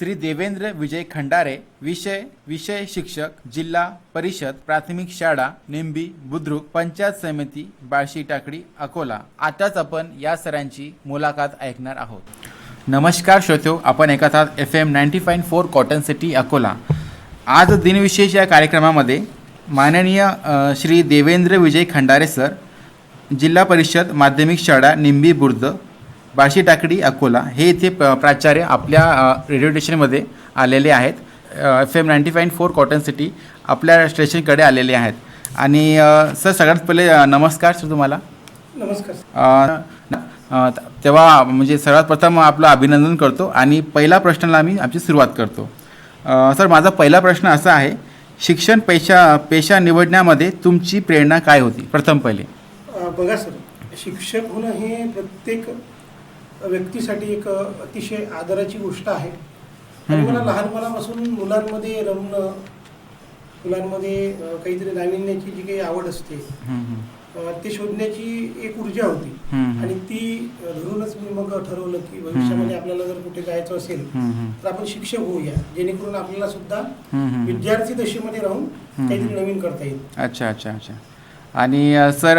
श्री देवेंद्र विजय खंडारे विषय विषय शिक्षक जिल्हा परिषद प्राथमिक शाळा निंबी बुद्रुक पंचायत समिती बाळशी टाकडी अकोला. आताच आपण या सरांची मुलाखत ऐकणार आहोत. नमस्कार श्रोतो आपण ऐकत आहात F M ninety five four cotton city Akola. आज दिनविशेष या कार्यक्रमामध्ये माननीय श्री देवेंद्र विजय खंडारे सर जिल्हा परिषद माध्यमिक शाळा निंबी बुर्द बाशी टाकडी अकोला हे इथे प्राचार्य आपल्या रेडिओ स्टेशनमध्ये आलेले आहेत. F M ninety five four cotton city आपल्या स्टेशनकडे आलेले आहेत. आणि सर सगळ्यात पहिले नमस्कार सर तुम्हाला. नमस्कार तेव्हा म्हणजे सर्वात प्रथम आपलं अभिनंदन करतो आणि पहिला प्रश्नाला मी आमची सुरुवात करतो. सर माझा पहिला प्रश्न असा आहे शिक्षण पेशा पेशा निवडण्यामध्ये तुमची प्रेरणा काय होती? प्रथम पहिले. बघा सर शिक्षक होणं हे प्रत्येक व्यक्तीसाठी एक अतिशय आदराची गोष्ट आहे. आणि मला लहानपणापासून मुलांमध्ये रमणं मुलांमध्ये काहीतरी नाविन्याची जी काही आवड असते ते शोधण्याची एक ऊर्जा होती. आणि ती धरूनच मी मग ठरवलं की भविष्यामध्ये आपल्याला जर कुठे जायचं असेल. तर आपण शिक्षक होऊया. जेणेकरून आपल्याला सुद्धा. विद्यार्थी दशेमध्ये राहून काहीतरी नवीन करता येईल. अच्छा अच्छा अच्छा. आणि सर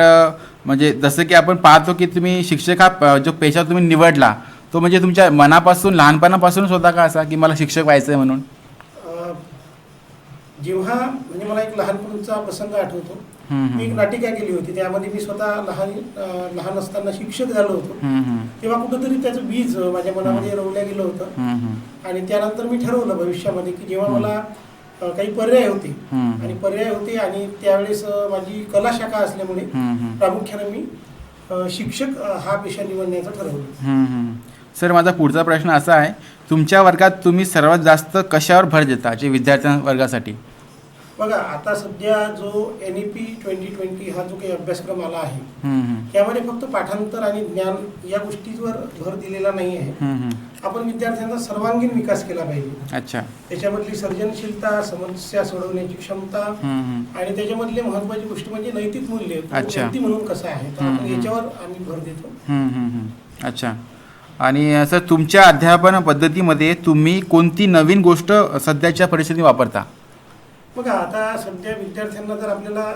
म्हणजे जसं की आपण पाहतो की तुम्ही शिक्षक हा जो पेशा तुम्ही निवडला तो म्हणजे तुमच्या मनापासून लहानपणापासूनच होता का असा की मला शिक्षक व्हायचं आहे म्हणून जेव्हा म्हणजे मला एक लहानपणीचा प्रसंग आठवतो. मी एक. नाटिका केली होती. त्यामध्ये मी स्वतः लहान लहान असताना शिक्षक झालो होतो. तेव्हा कुठंतरी त्याचं बीज माझ्या मनामध्ये रोवलं गेलं होतं. आणि त्यानंतर मी ठरवलं भविष्यामध्ये की जेव्हा मला काही पर्याय होते. आणि पर्याय होते आणि त्यावेळेस माझी कला शाखा असल्यामुळे. प्रामुख्याने मी शिक्षक हा पेशा निवडण्याचं ठरवलं. सर माझा पुढचा प्रश्न असा आहे तुमच्या वर्गात तुम्ही सर्वात जास्त कशावर भर देता जे विद्यार्थ्यां वर्गासाठी बघा आता सध्या जो N E P twenty twenty हा जो काही अभ्यासक्रम आला आहे. त्यामध्ये फक्त पाठांतर आणि ज्ञान या गोष्टींवर भर दिलेला नाही आहे. आपण विद्यार्थ्यांचा सर्वांगीण विकास केला पाहिजे अच्छा त्याच्यामधली सर्जनशीलता समस्या सोडवण्याची क्षमता. आणि त्याच्यामधली महत्वाची गोष्ट म्हणजे नैतिक मूल्य. व्यक्ती म्हणून कसं आहे तर आपण हम्म. याच्यावर आम्ही भर देतो. अच्छा आणि सर तुमच्या अध्यापन पद्धतीमध्ये तुम्ही कोणती नवीन गोष्ट सध्याच्या परिस्थितीत वापरता बघा आता सध्या विद्यार्थ्यांना जर आपल्याला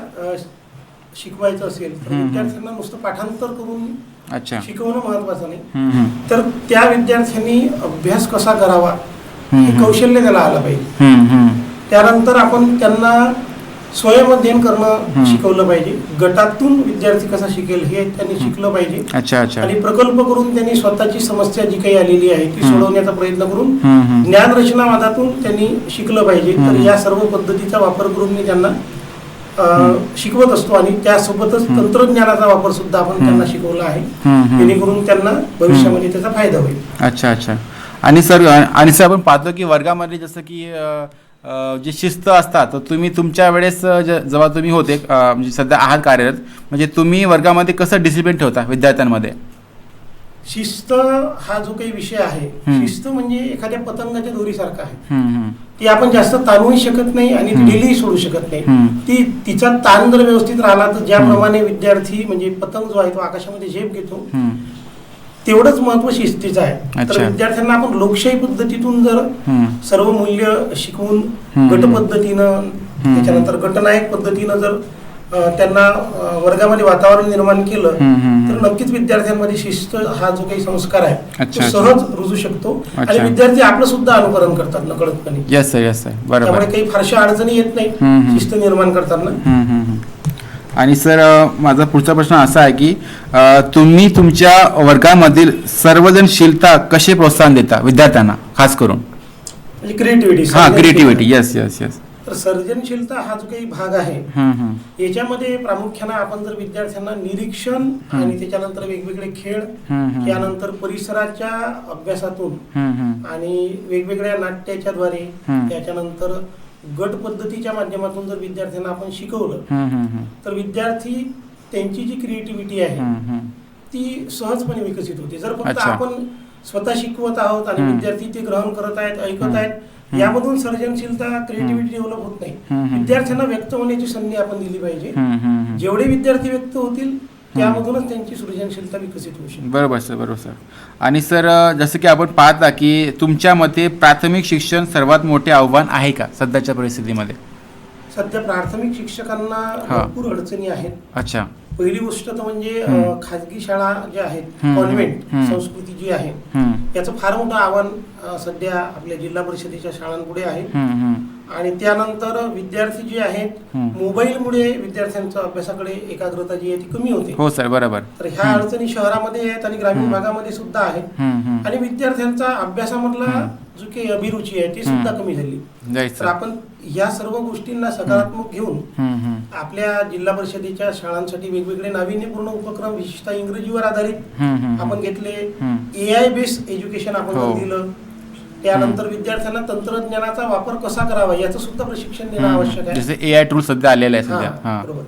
शिकवायचं असेल तर. विद्यार्थ्यांना नुसतं पाठांतर करून अच्छा शिकवणं महत्वाचं नाही. तर त्या विद्यार्थ्यांनी अभ्यास कसा करावा. हे कौशल्य त्याला आलं पाहिजे. त्यानंतर आपण त्यांना स्वयंअध्ययन करणं हम्म. शिकवलं पाहिजे गटातून विद्यार्थी कसा शिकेल हे त्यांनी शिकलं पाहिजे अच्छा अच्छा आणि प्रकल्प करून त्यांनी स्वतःची समस्या जी काही आलेली आहे ती. सोडवण्याचा प्रयत्न करून. ज्ञान रचनावादातून त्यांनी शिकलं पाहिजे तर. या सर्व पद्धतीचा वापर करून मी त्यांना. शिकवत असतो आणि त्यासोबतच. तंत्रज्ञानाचा वापर सुद्धा आपण. त्यांना शिकवला आहे. जेणेकरून त्यांना भविष्यामध्ये त्याचा फायदा होईल अच्छा अच्छा आणि सर आणि सर आपण पाहतो की वर्गामध्ये जसं की जी शिस्त असतात तर तुम्ही तुमच्या वेळेस जेव्हा तुम्ही होते म्हणजे सध्या आहात कार्यरत म्हणजे तुम्ही वर्गामध्ये कसं डिसिप्लिन ठेवता विद्यार्थ्यांमध्ये शिस्त हा जो काही विषय आहे. शिस्त म्हणजे एखाद्या पतंगाच्या दोरीसारखा आहे. ती आपण जास्त ताणूही शकत नाही आणि हम्म. डेली सोडू शकत नाही. ती तिचा ताण जर व्यवस्थित राहिला तर ज्याप्रमाणे विद्यार्थी म्हणजे पतंग जो आहे तो आकाशामध्ये झेप घेतो तेवढंच महत्त्व शिस्तीचं आहे. तर विद्यार्थ्यांना आपण लोकशाही पद्धतीतून जर. सर्व मूल्य शिकवून. गट पद्धतीनं त्याच्यानंतर गटनायक पद्धतीनं जर त्यांना वर्गामध्ये वातावरण निर्माण केलं तर. नक्कीच विद्यार्थ्यांमध्ये शिस्त हा जो काही संस्कार आहे तो. सहज रुजू शकतो आणि. विद्यार्थी आपलं सुद्धा अनुकरण करतात नकळतपणे त्यामुळे काही फारशा अडचणी येत नाही. शिस्त निर्माण करताना. आणि सर माझा पुढचा प्रश्न असा आहे की तुम्ही तुमच्या वर्गामधील सर्वजनशीलता कसे प्रोत्साहन देता विद्यार्थ्यांना खास करून म्हणजे क्रिएटिव्हिटी हा क्रिएटिव्हिटी येस येस येस तर सर्जनशीलता हा जो काही भाग आहे. याच्यामध्ये प्रामुख्यानं आपण जर विद्यार्थ्यांना निरीक्षण. आणि त्याच्यानंतर वेगवेगळे खेळ. त्यानंतर परिसराच्या अभ्यासातून. आणि वेगवेगळ्या नाट्याच्या द्वारे. त्याच्यानंतर गट पद्धतीच्या माध्यमातून जर विद्यार्थ्यांना आपण शिकवलं. तर विद्यार्थी त्यांची जी क्रिएटिव्हिटी आहे. ती सहजपणे विकसित होते जर फक्त. आपण स्वतः शिकवत आहोत आणि. विद्यार्थी ते ग्रहण करत आहेत ऐकत. आहेत. यामधून सर्जनशीलता क्रिएटिव्हिटी डेव्हलप होत नाही. विद्यार्थ्यांना व्यक्त होण्याची संधी आपण दिली पाहिजे. जेवढे विद्यार्थी व्यक्त होतील त्यामधूनच त्यांची सृजनशीलता विकसित होऊ शकते. बरोबर सर बरोबर सर. आणि सर जसं की आपण पाहता की तुमच्या मते प्राथमिक शिक्षण सर्वात मोठे आव्हान आहे का सध्याच्या परिस्थितीमध्ये? सध्या प्राथमिक शिक्षकांना. भरपूर अडचणी आहेत. अच्छा. पहिली गोष्ट तर म्हणजे. खाजगी शाळा ज्या आहेत कॉन्व्हेंट. संस्कृती जी आहे याचं फार मोठं आव्हान सध्या आपल्या जिल्हा परिषदेच्या शाळांपुढे आहे. आणि त्यानंतर विद्यार्थी जे आहेत. मोबाईलमुळे विद्यार्थ्यांच्या अभ्यासाकडे एकाग्रता जी आहे ती कमी होते हो सर बरोबर तर ह्या. अडचणी शहरामध्ये आहेत आणि ग्रामीण. भागामध्ये सुद्धा आहेत. आणि विद्यार्थ्यांचा अभ्यासामधला. जो काही अभिरुची आहे ती सुद्धा. कमी झाली तर आपण या सर्व गोष्टींना सकारात्मक घेऊन आपल्या जिल्हा परिषदेच्या शाळांसाठी वेगवेगळे नाविन्यपूर्ण उपक्रम विशेषतः इंग्रजीवर आधारित आपण घेतले हम्म. ए आय बेस्ड एज्युकेशन आपण हो. दिलं त्यानंतर विद्यार्थ्यांना तंत्रज्ञानाचा वापर कसा करावा याचं सुद्धा प्रशिक्षण देणं आवश्यक आहे. जसे ए आय टूल सध्या आलेले आहे सध्या. बरोबर.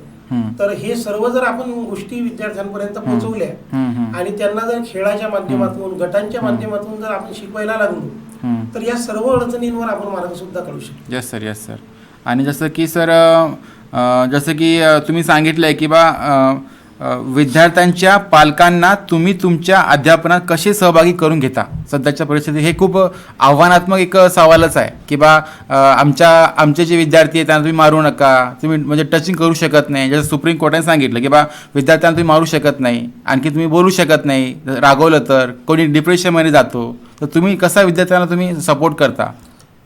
तर हे सर्व जर आपण गोष्टी विद्यार्थ्यांपर्यंत पोहोचवल्या आणि त्यांना जर खेळाच्या माध्यमातून गटांच्या माध्यमातून जर आपण शिकवायला लागलो. तर या सर्व अडचणींवर आपण मार्ग सुद्धा काढू शकतो. येस सर येस सर आणि जसं की सर जसं की तुम्ही सांगितलं आहे की बा विद्यार्थ्यांच्या पालकांना तुम्ही तुमच्या अध्यापनात कसे सहभागी करून घेता? सध्याच्या परिस्थितीत हे खूप आव्हानात्मक एक सवालच आहे की बा आमच्या आमचे जे विद्यार्थी आहेत त्यांना तुम्ही मारू नका. तुम्ही म्हणजे टचिंग करू शकत नाही. जसं सुप्रीम कोर्टाने सांगितलं की बा विद्यार्थ्यांना तुम्ही मारू शकत नाही. आणखी तुम्ही बोलू शकत नाही. रागवलं तर. कोणी डिप्रेशनमध्ये जातो. तर तुम्ही कसा विद्यार्थ्यांना तुम्ही सपोर्ट करता?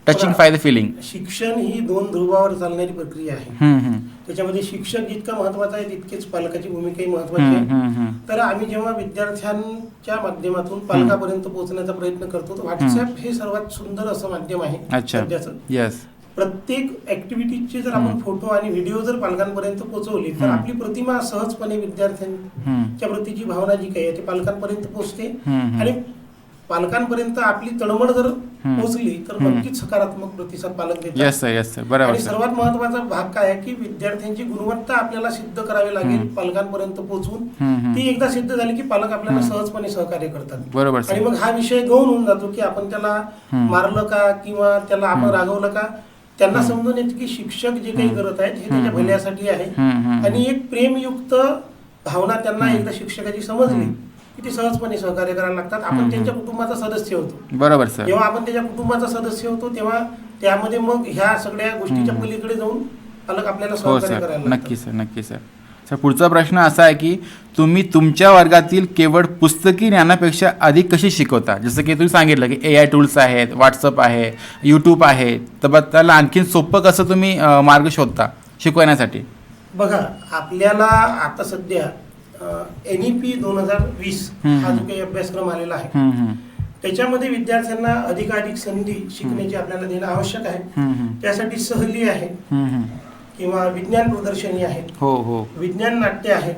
टचिंग फाय द फिलिंग शिक्षण ही दोन ध्रुवावर चालणारी प्रक्रिया आहे. त्याच्यामध्ये शिक्षक जितका महत्त्वाचा आहे तितकेच पालकाची भूमिकाही महत्वाची आहे. तर आम्ही जेव्हा विद्यार्थ्यांच्या माध्यमातून पालकापर्यंत पोहोचण्याचा प्रयत्न करतो तर व्हॉट्सअप हे सर्वात सुंदर असं माध्यम आहे सध्याचं प्रत्येक ऍक्टिव्हिटीचे जर आपण. फोटो आणि व्हिडिओ जर पालकांपर्यंत पोहोचवली तर. आपली प्रतिमा सहजपणे विद्यार्थ्यांच्या प्रतीची भावना जी काही आहे ती पालकांपर्यंत पोहोचते. आणि पालकांपर्यंत आपली तळमळ जर. पोहोचली तर. नक्कीच सकारात्मक प्रतिसाद पालक देतात येस सर येस सर बरोबर आणि सर सर्वात महत्त्वाचा भाग काय आहे की विद्यार्थ्यांची गुणवत्ता आपल्याला सिद्ध करावी लागेल. पालकांपर्यंत पोहोचून. ती एकदा सिद्ध झाली की पालक आपल्याला. सहजपणे सहकार्य करतात बरोबर आणि मग हा विषय गौण होऊन जातो की आपण त्याला. मारलं का किंवा त्याला आपण. रागवलं का त्यांना. समजून येतं की शिक्षक जे काही. करत आहेत हे. त्याच्या भल्यासाठी आहे. आणि एक प्रेमयुक्त भावना त्यांना. एकदा शिक्षकाची समजली हम्म. की ते सहजपणे सहकार्य करायला लागतात. आपण. त्यांच्या कुटुंबाचा सदस्य होतो. बरोबर सर. जेव्हा आपण त्याच्या कुटुंबाचा सदस्य होतो तेव्हा त्यामध्ये मग ह्या सगळ्या गोष्टीच्या. पलीकडे जाऊन पालक आपल्याला हो सहकार्य सर. करायला नक्की सर. नक्की सर. सर पुढचा प्रश्न असा आहे की तुम्ही तुमच्या वर्गातील केवळ पुस्तकी ज्ञानापेक्षा अधिक कशी शिकवता? जसं की तुम्ही सांगितलं की ए आय टूल्स आहेत व्हॉट्सअप आहे यूट्यूब आहे. तर बा त्याला आणखीन सोपं कसं तुम्ही अ, मार्ग शोधता शिकवण्यासाठी? बघा आपल्याला आता सध्या एन ई पी दोन हजार वीस. हा जो काही अभ्यासक्रम आलेला आहे. त्याच्यामध्ये विद्यार्थ्यांना अधिकाधिक संधी शिकण्याची आपल्याला देणं आवश्यक आहे. त्यासाठी सहली आहे. किंवा विज्ञान प्रदर्शनी आहे हो हो विज्ञान नाट्य आहे.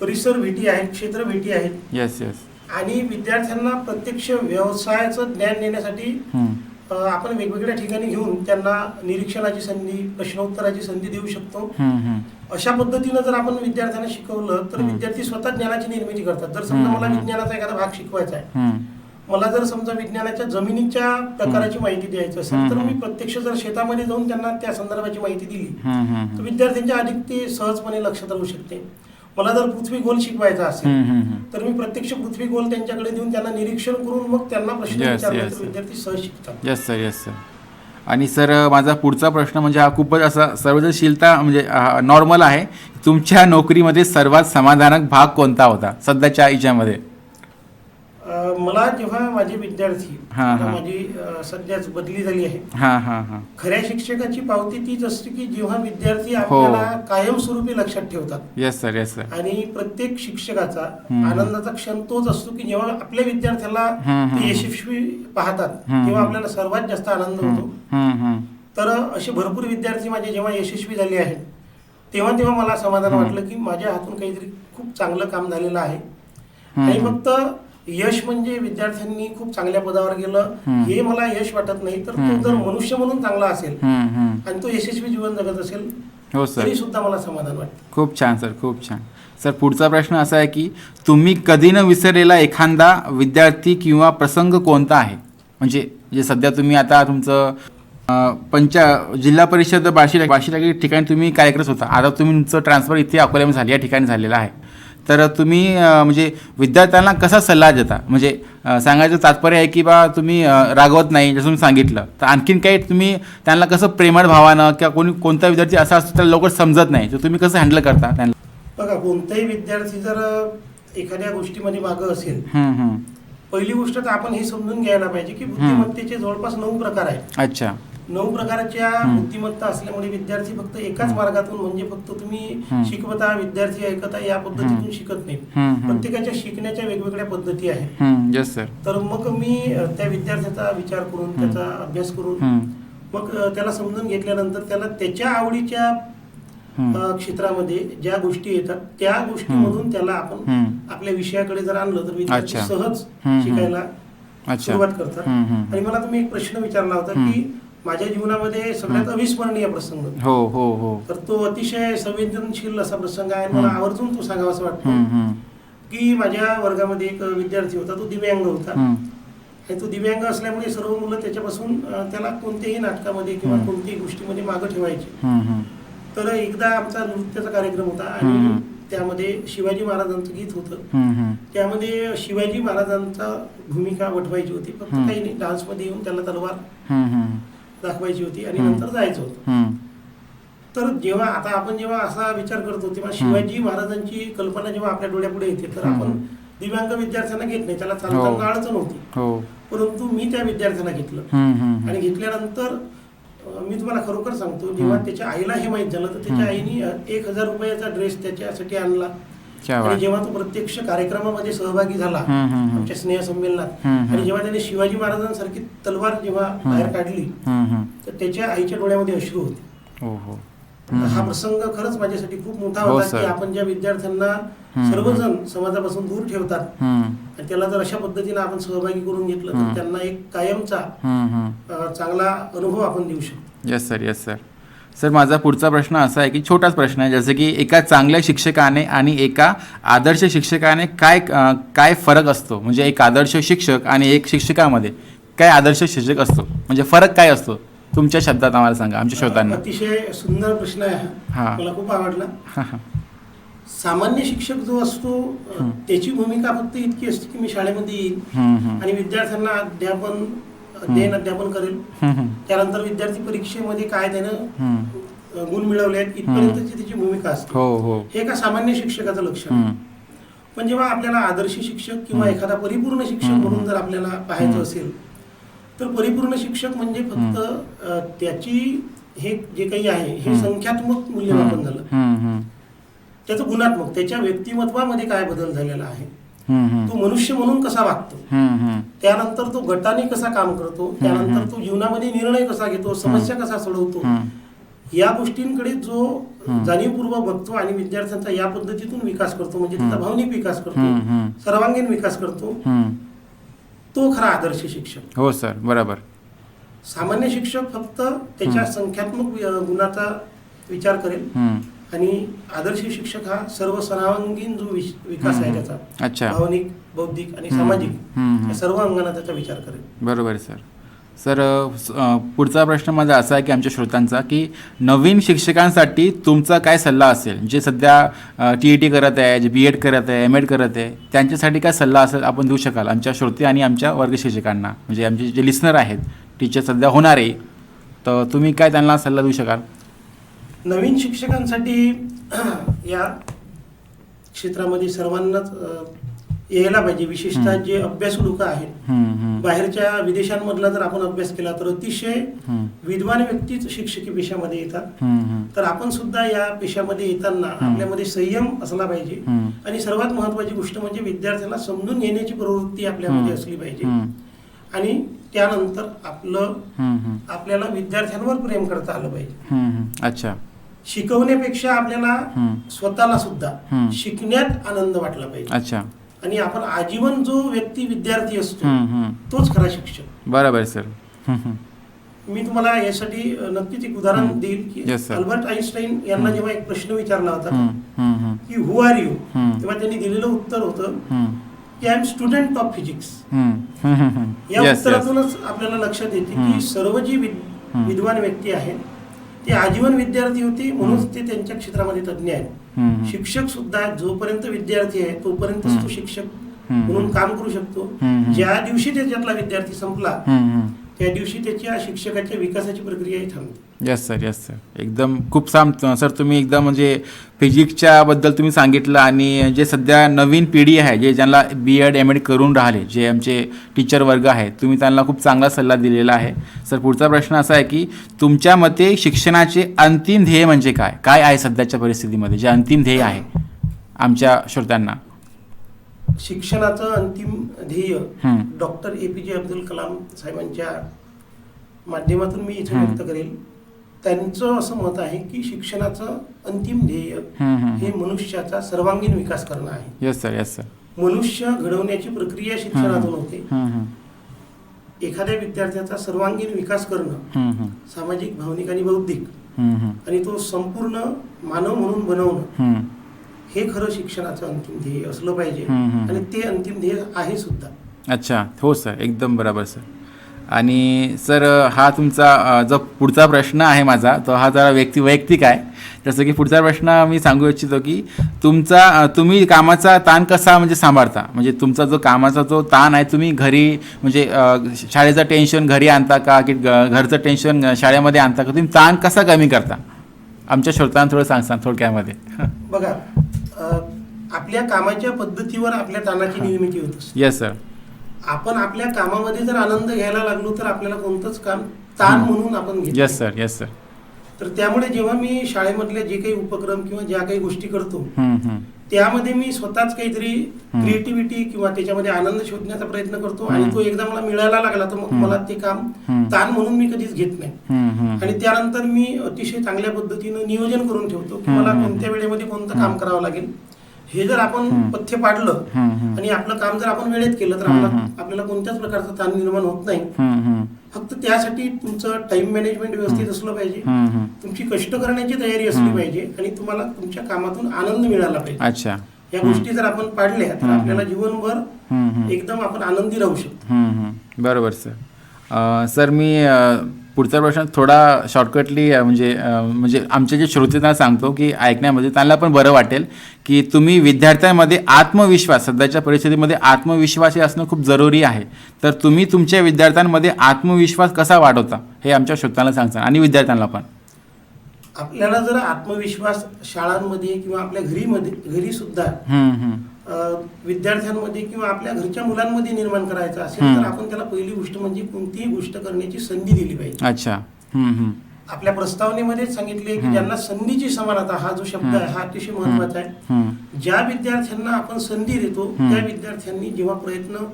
परिसर भेटी आहेत क्षेत्र भेटी आहेत येस येस आणि विद्यार्थ्यांना प्रत्यक्ष व्यवसायाचं ज्ञान देण्यासाठी आपण वेगवेगळ्या ठिकाणी घेऊन त्यांना निरीक्षणाची संधी प्रश्नोत्तराची संधी देऊ शकतो. अशा पद्धतीनं जर आपण विद्यार्थ्यांना शिकवलं तर. विद्यार्थी स्वतः ज्ञानाची निर्मिती करतात जर समजा मला. विज्ञानाचा एखादा भाग शिकवायचा आहे. मला जर समजा विज्ञानाच्या जमिनीच्या प्रकाराची माहिती द्यायची असेल तर. मी प्रत्यक्ष जर शेतामध्ये जाऊन त्यांना त्या संदर्भाची माहिती दिली तर. विद्यार्थ्यांच्या अधिक ते सहजपणे लक्षात राहू शकते मला जर पृथ्वी गोल शिकवायचा असेल. तर मी प्रत्यक्ष पृथ्वी गोल त्यांच्याकडे देऊन त्यांना निरीक्षण करून मग त्यांना प्रश्न विचारले तर. विद्यार्थी सहज शिकतात आणि सर माझा पुढचा प्रश्न म्हणजे हा खूपच असा सर्वजनशीलता म्हणजे नॉर्मल आहे. तुमच्या नोकरीमध्ये सर्वात समाधानक भाग कोणता होता? सध्याच्या याच्यामध्ये. मला जेव्हा माझे विद्यार्थी हा, आता हा. माझी अ, सध्याच बदली झाली आहे हां हां हां खऱ्या शिक्षकाची पावती तीच असते की जेव्हा विद्यार्थी हो. आपल्याला कायमस्वरूपी लक्षात ठेवतात येस सर येस सर आणि प्रत्येक शिक्षकाचा हम्म. आनंदाचा क्षण तोच असतो की जेव्हा आपल्या विद्यार्थ्याला हम्म, हम्म. ते यशस्वी पाहतात हम्म. तेव्हा आपल्याला सर्वात जास्त आनंद होतो. तर असे भरपूर विद्यार्थी माझे जेव्हा यशस्वी झाले आहेत तेव्हा तेव्हा मला समाधान. वाटलं की माझ्या हातून काहीतरी खूप चांगलं काम झालेलं आहे. आणि फक्त यश म्हणजे विद्यार्थ्यांनी खूप चांगल्या पदावर गेलं. हे मला यश वाटत नाही तर तो. जर मनुष्य म्हणून चांगला असेल. आणि तो यशस्वी जीवन जगत असेल हो सर. तरी सुद्धा मला समाधान वाटतं. खूप छान सर. खूप छान. सर पुढचा प्रश्न असा आहे की तुम्ही कधी न विसरलेला एखादा विद्यार्थी किंवा प्रसंग कोणता आहे? म्हणजे जे सध्या तुम्ही आता तुमचं पंचा जिल्हा परिषद बार्शी बार्शी ठिकाणी तुम्ही कार्यरत होता. आता तुम्ही तुमचं ट्रान्सफर इथे अकोल्यामध्ये झाली या ठिकाणी झालेलं आहे. तर तुम्ही म्हणजे विद्यार्थ्यांना कसा सल्ला देता? म्हणजे सांगायचं तात्पर्य आहे की बा तुम्ही रागवत नाही जसं तुम्ही सांगितलं. तर आणखीन काही तुम्ही त्यांना कसं प्रेमळ भावानं किंवा कोणी कोणता विद्यार्थी असा असतो त्याला लवकर समजत नाही. तर तुम्ही कसं हँडल करता त्यांना? बघा कोणताही विद्यार्थी जर एखाद्या गोष्टीमध्ये मागं असेल. पहिली गोष्ट तर आपण हे समजून घ्यायला पाहिजे की बुद्धिमत्तेचे जवळपास नऊ प्रकार आहेत. अच्छा. नऊ प्रकारच्या बुद्धिमत्ता असल्यामुळे विद्यार्थी फक्त एकाच मार्गातून म्हणजे फक्त तुम्ही. शिकवता विद्यार्थी ऐकता या पद्धतीतून शिकत नाही. प्रत्येकाच्या शिकण्याच्या वेगवेगळ्या पद्धती आहेत तर मग मी त्या विद्यार्थ्याचा विचार करून त्याचा अभ्यास करून मग त्याला समजून घेतल्यानंतर त्याला त्याच्या आवडीच्या क्षेत्रामध्ये ज्या गोष्टी येतात त्या गोष्टीमधून त्याला आपण. आपल्या विषयाकडे जर आणलं तर विद्यार्थी. सहज. शिकायला सुरुवात करतात. आणि मला तुम्ही एक प्रश्न विचारला होता. की माझ्या जीवनामध्ये सगळ्यात अविस्मरणीय प्रसंग हो हो हो तर तो अतिशय संवेदनशील असा प्रसंग आहे मला. आवर्जून तो सांगावा असं वाटतं की माझ्या वर्गामध्ये एक विद्यार्थी होता तो दिव्यांग होता. आणि तो दिव्यांग असल्यामुळे सर्व मुलं त्याच्यापासून त्याला कोणत्याही नाटकामध्ये किंवा. कोणत्याही गोष्टीमध्ये मागं ठेवायचे. तर एकदा आमचा नृत्याचा कार्यक्रम होता. आणि त्यामध्ये शिवाजी महाराजांचं गीत होतं. त्यामध्ये शिवाजी महाराजांचा भूमिका वठवायची होती फक्त. काही नाही डान्समध्ये येऊन त्याला तलवार. दाखवायची होती आणि. नंतर जायचं होतं. तर जेव्हा आता आपण जेव्हा असा विचार करतो तेव्हा शिवाजी महाराजांची कल्पना जेव्हा आपल्या डोळ्यापुढे येते तर. आपण दिव्यांग विद्यार्थ्यांना घेत नाही त्याला हो. चालताना अडचण होती परंतु मी त्या विद्यार्थ्याला घेतलं आणि. घेतल्यानंतर मी तुम्हाला खरोखर सांगतो जेव्हा. त्याच्या आईला हे माहीत झालं तर त्याच्या. आईने एक हजार रुपयाचा ड्रेस त्याच्यासाठी आणला आणि जेव्हा तो प्रत्यक्ष कार्यक्रमामध्ये सहभागी झाला. आमच्या स्नेहसंमेलनात. आणि जेव्हा त्याने शिवाजी महाराजांसारखी तलवार जेव्हा बाहेर काढली. तर त्याच्या आईच्या डोळ्यामध्ये अश्रू होते हो. प्रसंग खरंच माझ्यासाठी खूप मोठा हो, होता. की आपण ज्या विद्यार्थ्यांना. सर्वजण समाजापासून दूर ठेवतात आणि त्याला जर अशा पद्धतीने आपण सहभागी करून घेतलं. तर त्यांना एक कायमचा चांगला अनुभव आपण देऊ शकतो yes sir yes sir sir माझा पुढचा प्रश्न असा आहे की छोटाच प्रश्न आहे जसं की एका चांगल्या शिक्षकाने आणि एका आदर्श शिक्षकाने काय काय फरक असतो म्हणजे एक आदर्श शिक्षक आणि एक शिक्षकामध्ये काय आदर्श शिक्षक असतो म्हणजे फरक काय असतो तुमच्या शब्दात आम्हाला सांगा आमच्या श्रोतांना अतिशय सुंदर प्रश्न आहे हा. मला खूप आवडला. सामान्य शिक्षक जो असतो. त्याची भूमिका फक्त इतकी असते की मी शाळेमध्ये येईल. आणि विद्यार्थ्यांना अध्यापन अध्ययन अध्यापन करेल. त्यानंतर विद्यार्थी परीक्षेमध्ये काय त्यानं गुण मिळवले आहेत इथपर्यंतची त्याची भूमिका असते हो हो हे एका सामान्य शिक्षकाचं. हम्म. पण जेव्हा आपल्याला आदर्श शिक्षक किंवा. एखादा परिपूर्ण शिक्षक. म्हणून जर आपल्याला पाहायचं. असेल तर परिपूर्ण शिक्षक म्हणजे फक्त त्याची हे जे काही आहे हे. संख्यात्मक मूल्यमापन झालं. त्याचं गुणात्मक त्याच्या व्यक्तिमत्वामध्ये काय बदल झालेला आहे. तो मनुष्य म्हणून कसा वागतो. त्यानंतर तो गटाने कसा काम करतो त्यानंतर तो जीवनामध्ये निर्णय कसा घेतो समस्या कसा सोडवतो. या गोष्टींकडे जो. जाणीवपूर्वक बघतो आणि विद्यार्थ्यांचा या पद्धतीतून विकास करतो म्हणजे त्याचा. भावनिक विकास करतो. सर्वांगीण विकास करतो. तो खरा आदर्श शिक्षक हो सर बरोबर सामान्य शिक्षक फक्त त्याच्या संख्यात्मक गुणाचा विचार करेल. आणि आदर्श शिक्षक हा सर्व सर्वांगीण जो विकास आहे. त्याचा अच्छा भावनिक बौद्धिक आणि. सामाजिक. या सर्व अंगाने त्याचा विचार करेल बरोबर आहे सर सर पुढचा प्रश्न माझा असा आहे की आमच्या श्रोतांचा की नवीन शिक्षकांसाठी तुमचा काय सल्ला असेल जे सध्या टी ई टी करत आहे जे बी एड करत आहे एम एड करत आहे त्यांच्यासाठी काय सल्ला असेल आपण देऊ शकाल आमच्या श्रोते आणि आमच्या वर्ग शिक्षकांना म्हणजे आमचे जे लिस्नर आहेत टीचर सध्या होणारे तर तुम्ही काय त्यांना सल्ला देऊ शकाल नवीन शिक्षकांसाठी या क्षेत्रामध्ये सर्वांनाच यायला पाहिजे विशेषतः. जे अभ्यासू लोक आहेत. बाहेरच्या विदेशांमधला जर आपण अभ्यास केला तर अतिशय विद्वान व्यक्तीच शिक्षकी पेशामध्ये येतात. तर आपण सुद्धा या पेशामध्ये येताना आपल्यामध्ये संयम असला पाहिजे आणि सर्वात महत्वाची गोष्ट म्हणजे विद्यार्थ्याला समजून घेण्याची प्रवृत्ती आपल्यामध्ये. असली पाहिजे आणि त्यानंतर आपलं. आपल्याला विद्यार्थ्यांवर प्रेम करता आलं पाहिजे. अच्छा शिकवण्यापेक्षा आपल्याला स्वतःला सुद्धा. शिकण्यात आनंद वाटला पाहिजे अच्छा आणि आपण आजीवन जो व्यक्ती विद्यार्थी असतो. तोच खरा शिक्षक बरोबर सर. मी तुम्हाला यासाठी नक्कीच एक उदाहरण. देईल की. अल्बर्ट आईन्स्टाईन यांना. जेव्हा एक प्रश्न विचारला होता. की हु आर यू. तेव्हा त्यांनी दिलेलं उत्तर होतं की I M student of physics. या. उत्तरातूनच आपल्याला लक्षात येते. की सर्व जी. विद्वान व्यक्ती आहेत ते आजीवन विद्यार्थी होते म्हणूनच ते त्यांच्या क्षेत्रामध्ये तज्ज्ञ आहेत. शिक्षक सुद्धा जोपर्यंत विद्यार्थी आहे तोपर्यंतच तो. शिक्षक. म्हणून काम करू शकतो. ज्या दिवशी त्याच्यातला विद्यार्थी संपला. त्या दिवशी त्याच्या शिक्षकाच्या विकासाची प्रक्रियाही थांबते येस सर येस सर एकदम खूप साम सर तुम्ही एकदम म्हणजे फिजिक्सच्या बद्दल तुम्ही सांगितलं आणि जे सध्या नवीन पिढी आहे जे ज्यांना बी एड एम एड करून राहिले जे आमचे टीचर वर्ग आहेत तुम्ही त्यांना खूप चांगला सल्ला दिलेला आहे. सर पुढचा प्रश्न असा आहे की तुमच्या मते शिक्षणाचे अंतिम ध्येय म्हणजे काय? काय आहे सध्याच्या परिस्थितीमध्ये जे अंतिम ध्येय आहे आमच्या श्रोत्यांना? शिक्षणाचं अंतिम ध्येय. डॉक्टर ए पी जे अब्दुल कलाम साहेबांच्या माध्यमातून मी इथे. व्यक्त करेल त्यांचं असं मत आहे की शिक्षणाचं अंतिम ध्येय. हे मनुष्याचा सर्वांगीण विकास करणं आहे येस सर येस सर मनुष्य घडवण्याची प्रक्रिया शिक्षणातून होते. एखाद्या विद्यार्थ्याचा सर्वांगीण विकास करणं. सामाजिक भावनिक आणि बौद्धिक. आणि तो संपूर्ण मानव म्हणून बनवणं. हे खरं शिक्षणाचं अंतिम ध्येय असलं पाहिजे. आणि ते अंतिम ध्येय आहे सुद्धा. अच्छा. हो सर. एकदम बरोबर सर. आणि सर हा तुमचा जो पुढचा प्रश्न आहे माझा तो हा जरा व्यक्ती वैयक्तिक आहे. जसं की पुढचा प्रश्न मी सांगू इच्छितो की तुमचा तुम्ही कामाचा ताण कसा म्हणजे सांभाळता? म्हणजे तुमचा जो कामाचा जो ताण आहे तुम्ही घरी म्हणजे शाळेचं टेन्शन घरी आणता का? की घरचं टेन्शन शाळेमध्ये आणता का? तुम्ही ताण कसा कमी करता? आमच्या श्रोतांना थोडं सांगता थोडक्यामध्ये. बघा आपल्या कामाच्या पद्धतीवर आपल्या ताणाची निर्मिती होत असते येस सर आपण आपल्या कामामध्ये जर आनंद घ्यायला लागलो तर आपल्याला कोणतंच काम ताण म्हणून आपण घेत येस. सर येस सर तर त्यामुळे जेव्हा मी शाळेमधले जे काही उपक्रम किंवा ज्या काही गोष्टी करतो. त्यामध्ये मी स्वतःच काहीतरी. क्रिएटिव्हिटी किंवा त्याच्यामध्ये आनंद शोधण्याचा प्रयत्न करतो आणि. तो एकदा मला मिळायला लागला तर मग. मला ते काम. ताण म्हणून मी कधीच घेत नाही. आणि त्यानंतर मी अतिशय चांगल्या पद्धतीनं नियोजन करून ठेवतो की मला. कोणत्या वेळेमध्ये कोणतं. काम करावं लागेल हे जर आपण. पथ्य पाडलं. आणि आपलं काम जर आपण वेळेत केलं तर आपल्याला कोणत्याच प्रकारचा ताण निर्माण होत नाही. फक्त त्यासाठी तुमचं टाइम मॅनेजमेंट व्यवस्थित असलं पाहिजे. तुमची कष्ट करण्याची तयारी असली. पाहिजे आणि तुम्हाला तुमच्या कामातून आनंद मिळाला पाहिजे अच्छा या. गोष्टी जर आपण पाडल्या तर. आपल्याला जीवनभर. एकदम आपण आनंदी राहू शकतो. बरोबर सर सर मी पुढचा प्रश्न थोडा शॉर्टकटली म्हणजे म्हणजे आमचे जे श्रोते त्यांना सांगतो की ऐकण्यामध्ये त्यांना पण बरं वाटेल की तुम्ही विद्यार्थ्यांमध्ये आत्मविश्वास सध्याच्या परिस्थितीमध्ये आत्मविश्वास हे असणं खूप जरुरी आहे. तर तुम्ही तुमच्या विद्यार्थ्यांमध्ये आत्मविश्वास कसा वाढवता हे आमच्या श्रोत्यांना सांगता आणि विद्यार्थ्यांना पण. आपल्याला जर आत्मविश्वास शाळांमध्ये किंवा आपल्या घरीमध्ये घरी सुद्धा विद्यार्थ्यांमध्ये किंवा आपल्या घरच्या मुलांमध्ये निर्माण करायचा असेल. तर आपण त्याला पहिली गोष्ट म्हणजे कोणतीही गोष्ट करण्याची संधी दिली पाहिजे अच्छा. आपल्या प्रस्तावनेमध्येच सांगितले की. ज्यांना संधीची समानता हा जो शब्द. आहे हा अतिशय महत्त्वाचा आहे ज्या विद्यार्थ्यांना आपण संधी देतो. त्या विद्यार्थ्यांनी जेव्हा प्रयत्न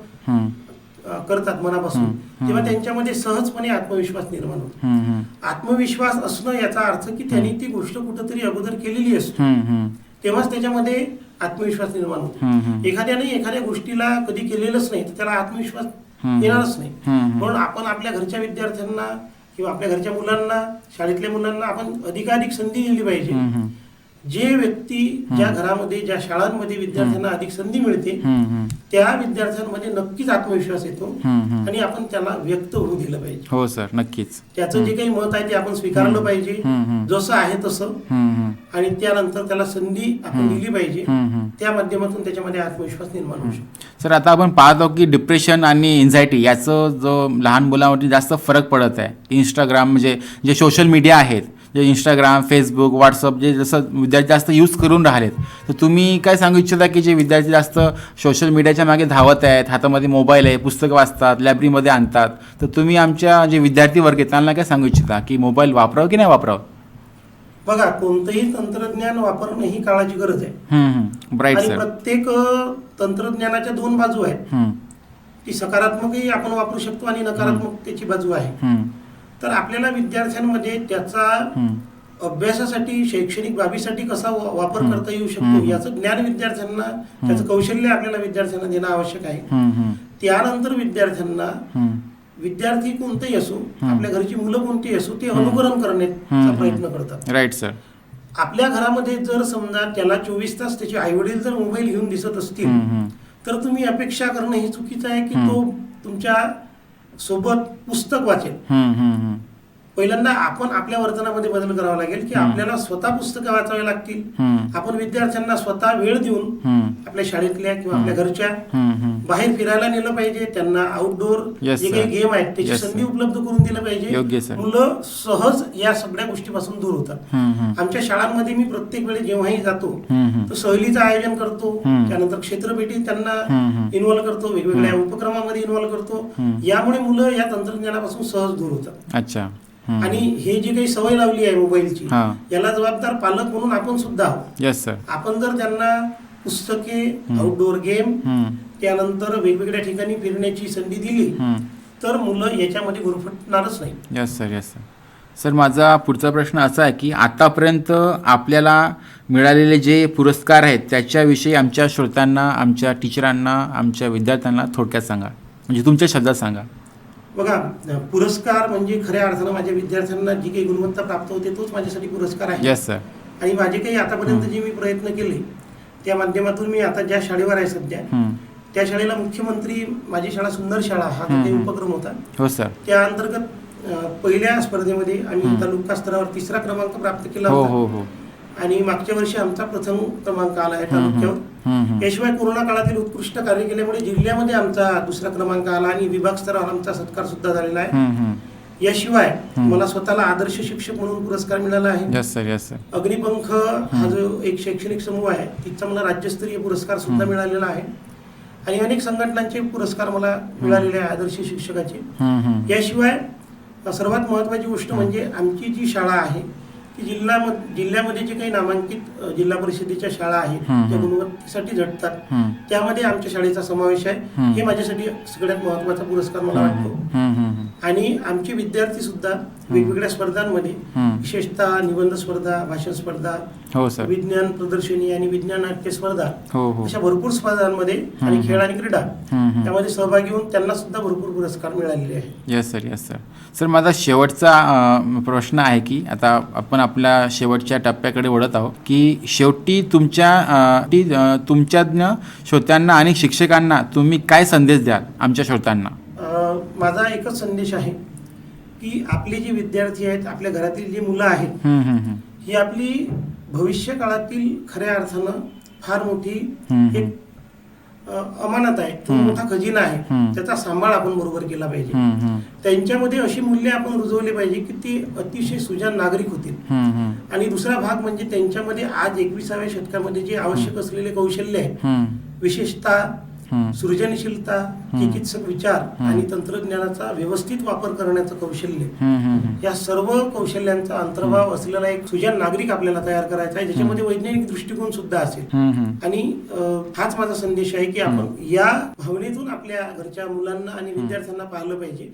करतात मनापासून. तेव्हा त्यांच्यामध्ये सहजपणे आत्मविश्वास निर्माण होतो. आत्मविश्वास असणं याचा अर्थ की त्यांनी ती गोष्ट कुठंतरी अगोदर केलेली असते. तेव्हाच त्याच्यामध्ये आत्मविश्वास निर्माण होतो. एखाद्याने एखाद्या गोष्टीला कधी केलेलंच नाही तर त्याला आत्मविश्वास. येणारच नाही. म्हणून आपण आपल्या घरच्या विद्यार्थ्यांना किंवा आपल्या घरच्या मुलांना शाळेतल्या मुलांना आपण अधिकाधिक संधी दिली पाहिजे. जे व्यक्ती ज्या घरामध्ये ज्या शाळांमध्ये विद्यार्थ्यांना अधिक संधी मिळते. त्या विद्यार्थ्यांमध्ये नक्कीच आत्मविश्वास येतो. आणि आपण त्याला व्यक्त होऊ दिलं पाहिजे. हो सर. नक्कीच. त्याचं जे काही मत आहे ते आपण स्वीकारलं पाहिजे. जसं आहे तसं. आणि त्यानंतर त्याला संधी आपण. दिली पाहिजे. त्या माध्यमातून त्याच्यामध्ये आत्मविश्वास निर्माण होऊ शकतो. सर आता आपण पाहतो की डिप्रेशन आणि एन्झायटी याचं जो लहान मुलांवरती जास्त फरक पडत आहे. इंस्टाग्राम म्हणजे जे सोशल मीडिया आहेत जे इंस्टाग्राम फेसबुक व्हॉट्सअप जे जसं विद्यार्थी जास्त यूज करून राहिलेत तर तुम्ही काय सांगू इच्छिता की जे विद्यार्थी जास्त सोशल मीडियाच्या मागे धावत आहेत हातामध्ये मोबाईल आहे पुस्तकं वाचतात लायब्ररीमध्ये आणतात तर तुम्ही आमच्या जे विद्यार्थी वर्ग आहेत त्यांना काय सांगू इच्छिता की मोबाईल वापरावं की नाही वापरावं? बघा कोणतंही तंत्रज्ञान वापरणं ही काळाची गरज आहे. आणि प्रत्येक तंत्रज्ञानाच्या दोन बाजू आहेत. ती सकारात्मकही आपण वापरू शकतो आणि नकारात्मक त्याची बाजू आहे. तर आपल्याला विद्यार्थ्यांमध्ये त्याचा अभ्यासासाठी शैक्षणिक बाबीसाठी कसा वापर. करता येऊ शकतो. याचं ज्ञान विद्यार्थ्यांना त्याचं कौशल्य आपल्याला विद्यार्थ्यांना देणं आवश्यक आहे त्यानंतर विद्यार्थ्यांना. विद्यार्थी कोणतेही असो. आपल्या घरची मुलं कोणती असो ते. अनुकरण करण्याचा. प्रयत्न करतात राईट सर आपल्या घरामध्ये जर समजा त्याला चोवीस तास त्याचे आई वडील जर मोबाईल घेऊन दिसत असतील. तर तुम्ही अपेक्षा करणं हे चुकीचं आहे की. तो तुमच्या सोबत पुस्तक वाचेल पहिल्यांदा आपण आपल्या वर्तनामध्ये बदल करावा लागेल की आपल्याला स्वतः पुस्तकं वाचावी लागतील आपण विद्यार्थ्यांना स्वतः वेळ देऊन आपल्या शाळेतल्या किंवा आपल्या घरच्या. बाहेर फिरायला नेलं पाहिजे त्यांना आउटडोर Yes, जे. काही गेम आहेत त्याची. संधी उपलब्ध करून दिलं पाहिजे. मुलं सहज या सगळ्या गोष्टीपासून दूर होतात आमच्या शाळांमध्ये मी प्रत्येक वेळी जेव्हाही जातो. तर सहलीचं आयोजन करतो. त्यानंतर क्षेत्रभेटी त्यांना. इन्व्हॉल्व करतो वेगवेगळ्या उपक्रमामध्ये इन्व्हॉल्व करतो. यामुळे मुलं या तंत्रज्ञानापासून सहज दूर होतात अच्छा. आणि हे जी काही सवय लावली आहे मोबाईलची. याला जबाबदार पालक म्हणून आपण सुद्धा आहोत. येस सर आपण जर त्यांना पुस्तके आउटडोर गेम त्यानंतर वेगवेगळ्या ठिकाणी फिरण्याची संधी दिली. तर मुलं याच्यामध्ये गुरफटणारच नाही yes sir yes sir sir माझा पुढचा प्रश्न असा आहे की आतापर्यंत आपल्याला मिळालेले जे पुरस्कार आहेत त्याच्याविषयी आमच्या श्रोत्यांना आमच्या टीचरांना आमच्या विद्यार्थ्यांना थोडक्यात सांगा. म्हणजे तुमच्या शब्दात सांगा. बघा पुरस्कार म्हणजे खऱ्या अर्थानं माझ्या विद्यार्थ्यांना जी काही गुणवत्ता प्राप्त होते तोच माझ्यासाठी पुरस्कार आहे. सर आणि माझे काही आतापर्यंत जे मी प्रयत्न केले त्या माध्यमातून मी आता ज्या शाळेवर आहे सध्या त्या शाळेला मुख्यमंत्री माझी शाळा सुंदर शाळा हा काही. उपक्रम होता हो सर त्या अंतर्गत पहिल्या स्पर्धेमध्ये आम्ही. तालुका स्तरावर तिसरा क्रमांक प्राप्त केला हो होता. हो. आणि मागच्या वर्षी आमचा प्रथम क्रमांक आला आहे. तालुक्यावर. याशिवाय कोरोना काळातील उत्कृष्ट कार्य केल्यामुळे जिल्ह्यामध्ये आमचा दुसरा क्रमांक आला आणि विभाग स्तरावर आमचा सत्कार सुद्धा झालेला आहे. याशिवाय. मला स्वतःला आदर्श शिक्षक म्हणून पुरस्कार मिळाला आहे अग्निपंख हा जो एक शैक्षणिक समूह आहे तिचा मला राज्यस्तरीय पुरस्कार सुद्धा. मिळालेला आहे आणि अनेक संघटनांचे पुरस्कार मला मिळालेले आहे आदर्श शिक्षकाचे. याशिवाय सर्वात महत्त्वाची गोष्ट म्हणजे आमची जी शाळा आहे ती जिल्हा जिल्ह्यामध्ये जे काही नामांकित जिल्हा परिषदेच्या शाळा आहेत त्या. गुणवत्तेसाठी झटतात. त्यामध्ये आमच्या शाळेचा समावेश आहे. हे माझ्यासाठी सगळ्यात महत्त्वाचा पुरस्कार मला वाटतो. आणि आमचे विद्यार्थी सुद्धा वेगवेगळ्या स्पर्धांमध्ये. विशेषतः निबंध स्पर्धा भाषण स्पर्धा हो सर. विज्ञान प्रदर्शनी आणि विज्ञान नाट्य स्पर्धा हो हो. अशा भरपूर स्पर्धांमध्ये आणि. खेळ आणि क्रीडा. त्यामध्ये सहभागी होऊन त्यांना सुद्धा भरपूर पुरस्कार मिळालेले आहेत. Yes sir yes sir sir माझा शेवटचा प्रश्न आहे की आता आपण आपल्या शेवटच्या टप्प्याकडे वळत आहोत की शेवटी तुमच्या तुमच्या श्रोत्यांना आणि शिक्षकांना तुम्ही काय संदेश द्याल आमच्या श्रोत्यांना? माझा एकच संदेश आहे की आपले जे विद्यार्थी आहेत आपल्या घरातील जी मुलं आहेत. ही आपली भविष्य काळातील खऱ्या अर्थानं फार मोठी एक अमानत आहे तो. मोठा खजिना आहे. त्याचा सांभाळ आपण बरोबर केला पाहिजे. त्यांच्यामध्ये अशी मूल्ये आपण रुजवली पाहिजे की ती अतिशय सुजान नागरिक होतील. आणि दुसरा भाग म्हणजे त्यांच्यामध्ये आज एकविसाव्या शतकामध्ये जे आवश्यक असलेले कौशल्य आहे विशेषतः. सृजनशीलता चिकित्सक विचार आणि तंत्रज्ञानाचा व्यवस्थित वापर करण्याचं कौशल्य. या सर्व कौशल्यांचा अंतर्भाव असलेला एक सुजान नागरिक आपल्याला तयार करायचा आहे ज्याच्यामध्ये वैज्ञानिक दृष्टिकोन सुद्धा असेल. आणि हाच माझा संदेश आहे की आपण या भावनेतून आपल्या घरच्या मुलांना आणि विद्यार्थ्यांना पाहिलं पाहिजे.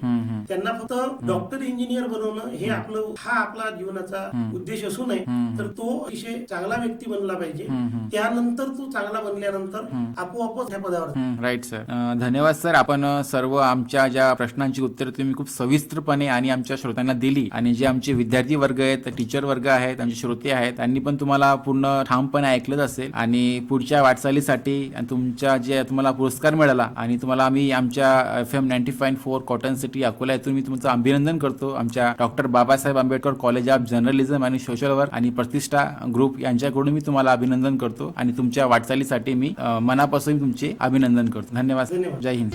त्यांना फक्त डॉक्टर इंजिनियर बनवणं हे आपलं हा आपला जीवनाचा उद्देश असू नये. तर तो अतिशय चांगला व्यक्ती बनला पाहिजे. त्यानंतर तो चांगला बनल्यानंतर आपोआपच ह्या पदावर राईट सर धन्यवाद सर आपण सर्व आमच्या ज्या प्रश्नांची उत्तरं तुम्ही खूप सविस्तरपणे आणि आमच्या श्रोत्यांना दिली आणि जे आमचे विद्यार्थी वर्ग आहेत टीचर वर्ग आहेत आमचे श्रोते आहेत त्यांनी पण तुम्हाला पूर्ण ठामपणे ऐकलंच असेल आणि पुढच्या वाटचालीसाठी आणि तुमच्या जे तुम्हाला पुरस्कार मिळाला आणि तुम्हाला आम्ही आमच्या F M ninety point four cotton city Akola येथून मी तुमचं अभिनंदन करतो. आमच्या doctor Babasaheb Ambedkar college of journalism आणि सोशल वर्क आणि प्रतिष्ठा ग्रुप यांच्याकडून मी तुम्हाला अभिनंदन करतो आणि तुमच्या वाटचालीसाठी मी मनापासून तुमचे अभिनंदन करतो. धन्यवाद. धन्यवाद. जय हिंद.